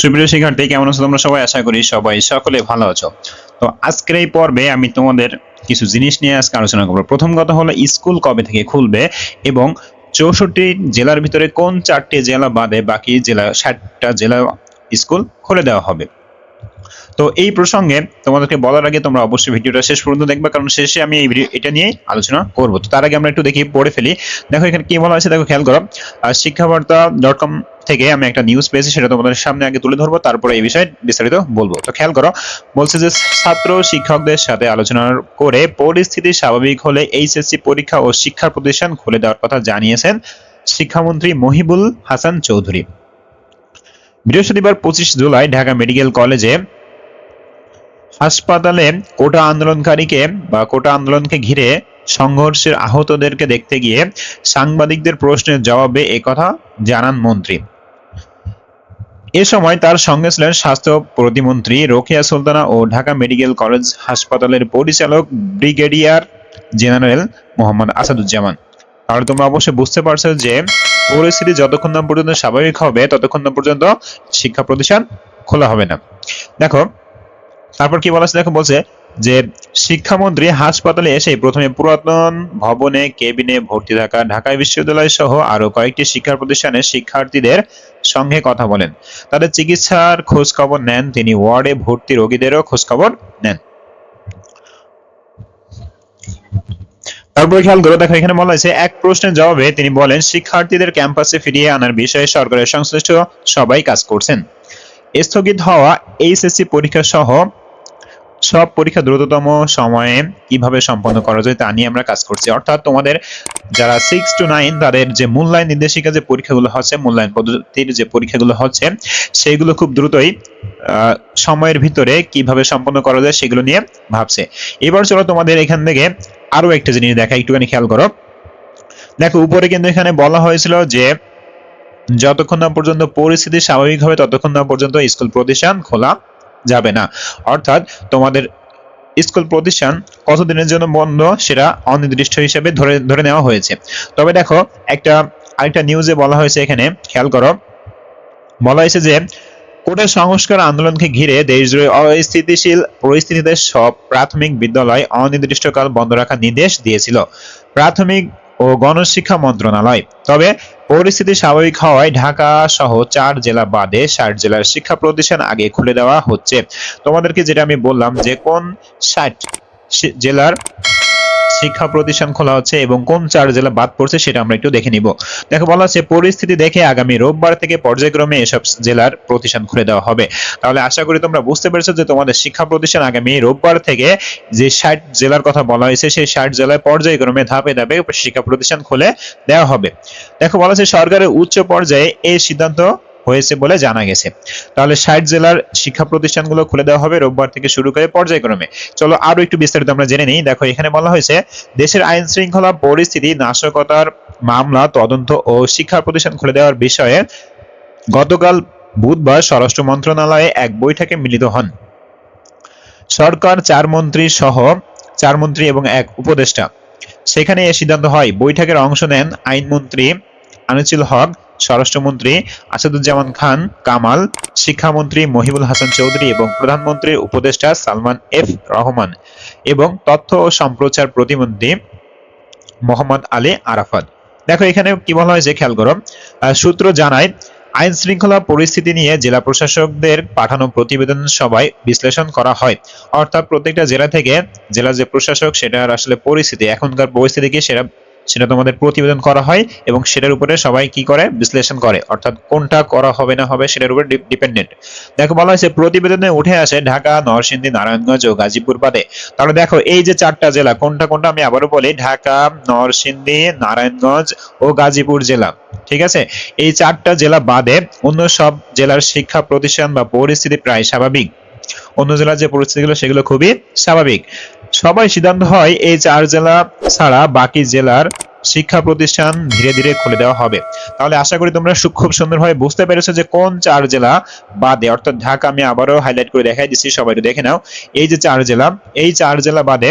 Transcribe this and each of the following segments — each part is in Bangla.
সুপ্রিয় শিক্ষার্থী, কেমন আছো তোমরা? সবাই আশা করি সবাই সকলে ভালো আছো। তো আজকের এই পর্বে আমি তোমাদের কিছু জিনিস নিয়ে আজকে আলোচনা করব। প্রথম কথা হলো, স্কুল কবে থেকে খুলবে এবং চৌষট্টি জেলার ভিতরে কোন চারটি জেলা বাদে বাকি জেলা, ষাটটা জেলা স্কুল খুলে দেওয়া হবে? তো এই প্রসঙ্গে তোমাদেরকে বলার আগে তোমরা অবশ্যই ভিডিওটা শেষ পর্যন্ত দেখবে, কারণ শেষে আমি এই ভিডিও, এটা নিয়ে আলোচনা করব। তো তার আগে আমরা একটু দেখি, পড়ে ফেলি। দেখো এখানে কি বলা আছে? দেখো খেয়াল করো। শিক্ষাবার্তা ডট কম থেকে আমি একটা নিউজ পেয়েছি, সেটা তোমাদের সামনে আগে তুলে ধরবো, তারপরে এই বিষয়ে বিস্তারিত বলব। তো খেয়াল করো, বলছে যে ছাত্র শিক্ষকদের সাথে আলোচনা করে পরিস্থিতি স্বাভাবিক হলে এইচএসসি পরীক্ষা ও শিক্ষা প্রতিষ্ঠান খুলে দেওয়ার কথা জানিয়েছেন শিক্ষামন্ত্রী মহিবুল হাসান চৌধুরী। বৃহস্পতিবার পঁচিশ জুলাই ঢাকা মেডিকেল কলেজে হাসপাতালে কোটা আন্দোলনকারীকে বা কোটা আন্দোলনকে ঘিরে সংঘর্ষের আহতদেরকে দেখতে গিয়ে সাংবাদিকদের প্রশ্নের জবাবে একথা জানান মন্ত্রী। এ সময় তার সঙ্গে ছিলেন স্বাস্থ্য প্রতিমন্ত্রী রোকেয়া সুলতানা ও ঢাকা মেডিকেল কলেজ হাসপাতালের পরিচালক ব্রিগেডিয়ার জেনারেল মোহাম্মদ আসাদুজ্জামান। তাহলে তোমরা অবশ্যই বুঝতে পারছ যে পরিস্থিতি যতক্ষণ না পর্যন্ত স্বাভাবিক হবে, ততক্ষণ না পর্যন্ত শিক্ষা প্রতিষ্ঠান খোলা হবে না। দেখো, তারপর কি বলা দেখো, বলছে যে শিক্ষামন্ত্রী হাসপাতালে এসে প্রথমে পুরাতন ভবনে কেবিনে ভর্তি থাকা ঢাকা বিশ্ববিদ্যালয় সহ আরও কয়েকটি শিক্ষা প্রতিষ্ঠানের শিক্ষার্থীদের সঙ্গে কথা বলেন। তাদের চিকিৎসার খোঁজ খবর নেন, তিনি ওয়ার্ডে ভর্তি রোগীদেরও খোঁজ খবর নেন। তারপরে খেয়াল করো দেখো, এখানে বলা হয়েছে, এক প্রশ্নের জবাবে তিনি বলেন, শিক্ষার্থীদের ক্যাম্পাসে ফিরিয়ে আনার বিষয়ে সরকারের সংশ্লিষ্ট সবাই কাজ করছেন। স্থগিত হওয়া এইচএসসি পরীক্ষা সহ সব পরীক্ষা দ্রুততম সময়ে কীভাবে সম্পন্ন করা যায় তা নিয়ে আমরা কাজ করছি। অর্থাৎ তোমাদের যারা সিক্স টু নাইন তাদের যে মূল্যায়ন নির্দেশিকা, যে পরীক্ষাগুলো হচ্ছে, মূল্যায়ন পদ্ধতির যে পরীক্ষাগুলো হচ্ছে, সেইগুলো খুব দ্রুতই সময়ের ভিতরে কীভাবে সম্পন্ন করা যায় সেগুলো নিয়ে ভাবছে। এবার চলো তোমাদের এখান থেকে আরও একটা জিনিস দেখা, একটুখানি খেয়াল করো। দেখো, উপরে কিন্তু এখানে বলা হয়েছিল যে, যতক্ষণ না পর্যন্ত পরিস্থিতি স্বাভাবিক হবে, ততক্ষণ না পর্যন্ত স্কুল প্রতিষ্ঠান খোলা যাবে না। অর্থাৎ তোমাদের স্কুল প্রতিষ্ঠান কতদিনের জন্য বন্ধ সেটা অনির্দিষ্ট হিসেবে ধরে ধরে নেওয়া হয়েছে। তবে দেখো, একটা, আরেকটা নিউজে বলা হয়েছে এখানে, খেয়াল করো, বলা হয়েছে যে কোটা সংস্কার আন্দোলনকে ঘিরে দেশজুড়ে অস্থিতিশীল পরিস্থিতিতে সব প্রাথমিক বিদ্যালয় অনির্দিষ্টকাল বন্ধ রাখার নির্দেশ দিয়েছিল। প্রাথমিক ও গণশিক্ষা মন্ত্রণালয়। তবে পরিস্থিতি স্বাভাবিক হওয়ায় ঢাকা সহ চার জেলা বাদে ষাট জেলার শিক্ষা প্রতিষ্ঠান আগে খুলে দেওয়া হচ্ছে। তোমাদেরকে যেটা আমি বললাম যে কোন ষাট জেলার শিক্ষা প্রতিষ্ঠান খোলা হচ্ছে এবং কোন চার জেলা বাদ পড়ছে সেটা আমরা একটু দেখে নিব। দেখো, বলা হচ্ছে পরিস্থিতি দেখে আগামী রোববার থেকে পর্যায়ক্রমে এসব জেলার প্রতিষ্ঠান খুলে দেওয়া হবে। তাহলে আশা করি তোমরা বুঝতে পেরেছ যে তোমাদের শিক্ষা প্রতিষ্ঠান আগামী রোববার থেকে যে ষাট জেলার কথা বলা হয়েছে, সেই ষাট জেলায় পর্যায়ক্রমে ধাপে ধাপে শিক্ষা প্রতিষ্ঠান খুলে দেওয়া হবে। দেখো, বলা হচ্ছে সরকারের উচ্চ পর্যায়ে এই সিদ্ধান্ত হয়েছে বলে জানা গেছে। তাহলে ষাট জেলার শিক্ষা প্রতিষ্ঠানগুলো খুলে দেওয়া হবে রোববার থেকে শুরু করে পর্যায়ক্রমে। চলো আরও একটু বিস্তারিত আমরা জেনে নিই। দেখো, এখানে বলা হয়েছে, দেশের আইন শৃঙ্খলা পরিস্থিতি, নাশকতার মামলা, তদন্ত ও শিক্ষা প্রতিষ্ঠান খুলে দেওয়ার বিষয়ে গতকাল বুধবার স্বরাষ্ট্র মন্ত্রণালয়ে এক বৈঠকে মিলিত হন। সরকার, চার মন্ত্রী সহ চার মন্ত্রী এবং এক উপদেষ্টা। সেখানে এ সিদ্ধান্ত হয়। বৈঠকের অংশ নেন আইনমন্ত্রী আনিসুল হক। স্বরাষ্ট্রমন্ত্রী আসাদুজ্জামান খান, কামাল, শিক্ষামন্ত্রী মহিবুল হাসান চৌধুরী এবং প্রধানমন্ত্রীর উপদেষ্টা সালমান এফ রহমান এবং তথ্য ও সম্প্রচার প্রতিমন্ত্রী মোহাম্মদ আলী আরাফাত। দেখো, এখানে কি বলা হয়েছে? খেয়াল করো। সূত্র জানায়, আইন শৃঙ্খলা পরিস্থিতি নিয়ে জেলা প্রশাসকদের পাঠানো প্রতিবেদন সভায় বিশ্লেষণ করা হয়। অর্থাৎ প্রত্যেকটা জেলা থেকে জেলা যে প্রশাসক, সেটার আসলে পরিস্থিতি, এখনকার পরিস্থিতি কি সেটা সেটা তোমাদের প্রতিবেদন করা হয় এবং সেটার উপরে সবাই কি করে? বিশ্লেষণ করে। অর্থাৎ কোনটা করা হবে না হবে সেটার উপর ডিপেন্ডেন্ট দেখো বলা হয়েছে, প্রতিবেদনে উঠে আসে ঢাকা, নরসিংদী, নারায়ণগঞ্জ ও গাজীপুর বাদে। তাহলে দেখো, এই যে চারটা জেলা, কোনটা কোনটা আমি আবারও বলি, ঢাকা, নরসিংদী, নারায়ণগঞ্জ ও গাজীপুর জেলা। ঠিক আছে? এই চারটা জেলা বাদে অন্য সব জেলার শিক্ষা প্রতিষ্ঠান বা পরিস্থিতি প্রায় স্বাভাবিক। অন্য জেলার যে পরিস্থিতিগুলো, সেগুলো খুবই স্বাভাবিক। সবাই সিদ্ধান্ত হয়, এই চার জেলা ছাড়া বাকি জেলার শিক্ষা প্রতিষ্ঠান ধীরে ধীরে খুলে দেওয়া হবে। তাহলে আশা করি তোমরা খুব সুন্দরভাবে বুঝতে পেরেছ যে কোন চার জেলা বাদে। অর্থাৎ ঢাকা আমি আবারও হাইলাইট করে দেখাই দিচ্ছি, সবাই দেখে নাও। এই যে চার জেলা, এই চার জেলা বাদে,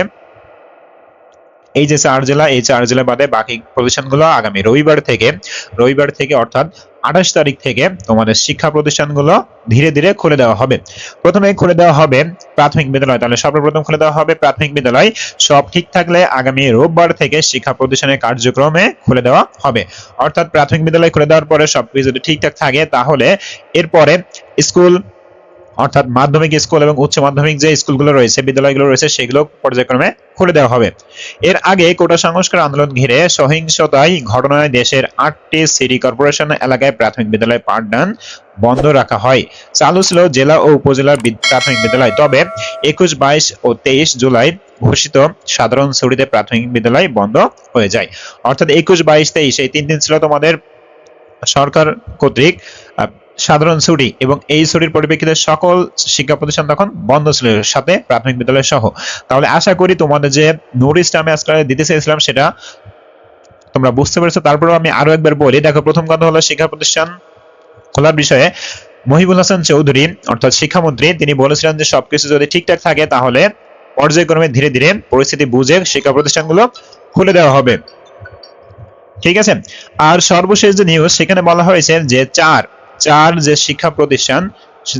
এই যে চার জেলা, এই চার জেলা বাদে বাকি প্রতিষ্ঠানগুলো আগামী রবিবার থেকে রবিবার থেকে অর্থাৎ আঠাশ তারিখ থেকে তোমাদের শিক্ষা প্রতিষ্ঠানগুলো ধীরে ধীরে খুলে দেওয়া হবে। প্রথমে খুলে দেওয়া হবে প্রাথমিক বিদ্যালয়। তাহলে সর্বপ্রথম খুলে দেওয়া হবে প্রাথমিক বিদ্যালয়। সব ঠিক থাকলে আগামী রোববার থেকে শিক্ষা প্রতিষ্ঠানের কার্যক্রমে খুলে দেওয়া হবে। অর্থাৎ প্রাথমিক বিদ্যালয় খুলে দেওয়ার পরে সবকিছু যদি ঠিকঠাক থাকে, তাহলে এরপরে স্কুল অর্থাৎ মাধ্যমিক স্কুল এবং উচ্চ মাধ্যমিক যে স্কুলগুলো রয়েছে, বিদ্যালয়গুলো রয়েছে, সেগুলো পর্যায়ক্রমে খুলে দেওয়া হবে। এর আগে কোটা সংস্কার আন্দোলন ঘিরে সহিংসতায় ঘটনায় দেশের আটটি সিটি কর্পোরেশন এলাকায় প্রাথমিক বিদ্যালয় পাঠদান বন্ধ রাখা হয়। চালু ছিল জেলা ও উপজেলার প্রাথমিক বিদ্যালয়। তবে একুশ, বাইশ ও তেইশ জুলাই ঘোষিত সাধারণ ছুটিতে প্রাথমিক বিদ্যালয় বন্ধ হয়ে যায়। অর্থাৎ একুশ, বাইশ, তেইশ এই তিন দিন ছিল তোমাদের সরকার কর্তৃক সাধারণ ছুটি এবং এই ছুটির পরিপ্রেক্ষিতে সকল শিক্ষা প্রতিষ্ঠান তখন বন্ধ ছিল সাথে প্রাথমিক বিদ্যালয় সহ। তাহলে আশা করি তোমাদের যে নোটিশটা আমি আজকে দিতে চেয়েছিলাম সেটা তোমরা বুঝতে পেরেছ। তারপরেও আমি আরও একবার বলি, দেখো প্রথম কথা হলো শিক্ষা প্রতিষ্ঠান খোলার বিষয়ে মহিবুল হাসান চৌধুরী, অর্থাৎ শিক্ষামন্ত্রী, তিনি বলেছিলেন যে সবকিছু যদি ঠিকঠাক থাকে তাহলে পর্যায়ক্রমে ধীরে ধীরে পরিস্থিতি বুঝে শিক্ষা প্রতিষ্ঠানগুলো খুলে দেওয়া হবে। ঠিক আছে? আর সর্বশেষ যে নিউজ সেখানে বলা হয়েছে যে চার চার যে শিক্ষা প্রতিষ্ঠান,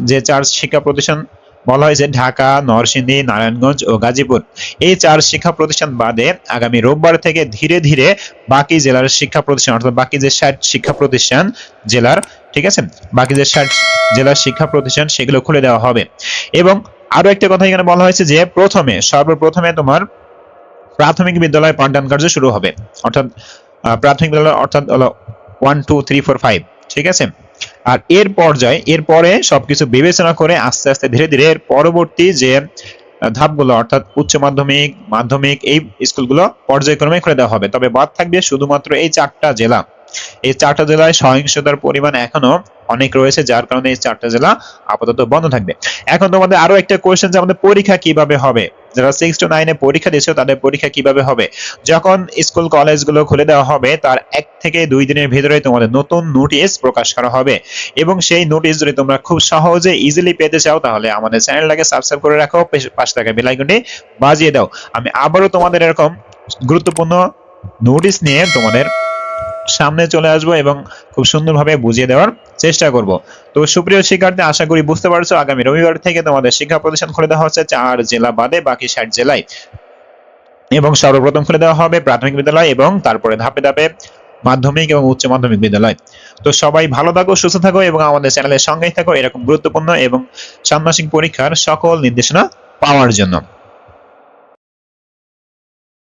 যে চার শিক্ষা প্রতিষ্ঠান বলা হয়েছে ঢাকা, নরসিংদী, নারায়ণগঞ্জ ও গাজীপুর। এই চার শিক্ষা প্রতিষ্ঠান বাদে আগামী রোববার থেকে ধীরে ধীরে বাকি জেলার শিক্ষা প্রতিষ্ঠান, অর্থাৎ বাকি যে ষাট শিক্ষা প্রতিষ্ঠান জেলার, ঠিক আছে? বাকি যে ষাট জেলার শিক্ষা প্রতিষ্ঠান সেগুলো খুলে দেওয়া হবে। এবং আরও একটা কথা এখানে বলা হয়েছে যে প্রথমে, সর্বপ্রথমে তোমার প্রাথমিক বিদ্যালয় পাঠদান কার্য শুরু হবে। অর্থাৎ প্রাথমিক বিদ্যালয় অর্থাৎ হলো one two three four five ঠিক আছে? আর এর পর্যায়ে এরপরে সবকিছু বিবেচনা করে আস্তে আস্তে ধীরে ধীরে এর পরবর্তী যে ধাপগুলো, অর্থাৎ উচ্চ মাধ্যমিক মাধ্যমিক এই স্কুলগুলো পর্যায়ক্রমে খুলে দেওয়া হবে। তবে বাদ থাকবে শুধুমাত্র এই চারটা জেলা। এই চারটা জেলায় সহিংসতার পরিমাণ এখনও অনেক রয়েছে, যার কারণে এই চারটা জেলা আপাতত বন্ধ থাকবে। এখন তোমাদের আরও একটা কোয়েশ্চেন যে, আমাদের পরীক্ষা কীভাবে হবে? যারা সিক্স টু নাইনে পরীক্ষা দিয়েছ তাদের পরীক্ষা কীভাবে হবে? যখন স্কুল কলেজগুলো খুলে দেওয়া হবে, তার এক থেকে দুই দিনের ভিতরে তোমাদের নতুন নোটিশ প্রকাশ করা হবে। এবং সেই নোটিশ যদি তোমরা খুব সহজে ইজিলি পেতে চাও, তাহলে আমাদের চ্যানেলটাকে সাবস্ক্রাইব করে রাখো, পেশ- থাকা বেল আইকনটি বাজিয়ে দাও। আমি আবারও তোমাদের এরকম গুরুত্বপূর্ণ নোটিশ নিয়ে তোমাদের সামনে চলে আসব এবং খুব সুন্দরভাবে বুঝিয়ে দেওয়ার চেষ্টা করব। তো সুপ্রিয় শিক্ষার্থী, আশা করি বুঝতে পারছ, আগামী রবিবার থেকে তোমাদের শিক্ষা প্রতিষ্ঠান খুলে দেওয়া হচ্ছে চার জেলা বাদে বাকি ষাট জেলায়। এবং সর্বপ্রথম খুলে দেওয়া হবে প্রাথমিক বিদ্যালয় এবং তারপরে ধাপে ধাপে মাধ্যমিক এবং উচ্চ মাধ্যমিক বিদ্যালয়। তো সবাই ভালো থাকো, সুস্থ থাকো এবং আমাদের চ্যানেলের সঙ্গেই থাকো এরকম গুরুত্বপূর্ণ এবং ষান্মাসিক পরীক্ষার সকল নির্দেশনা পাওয়ার জন্য।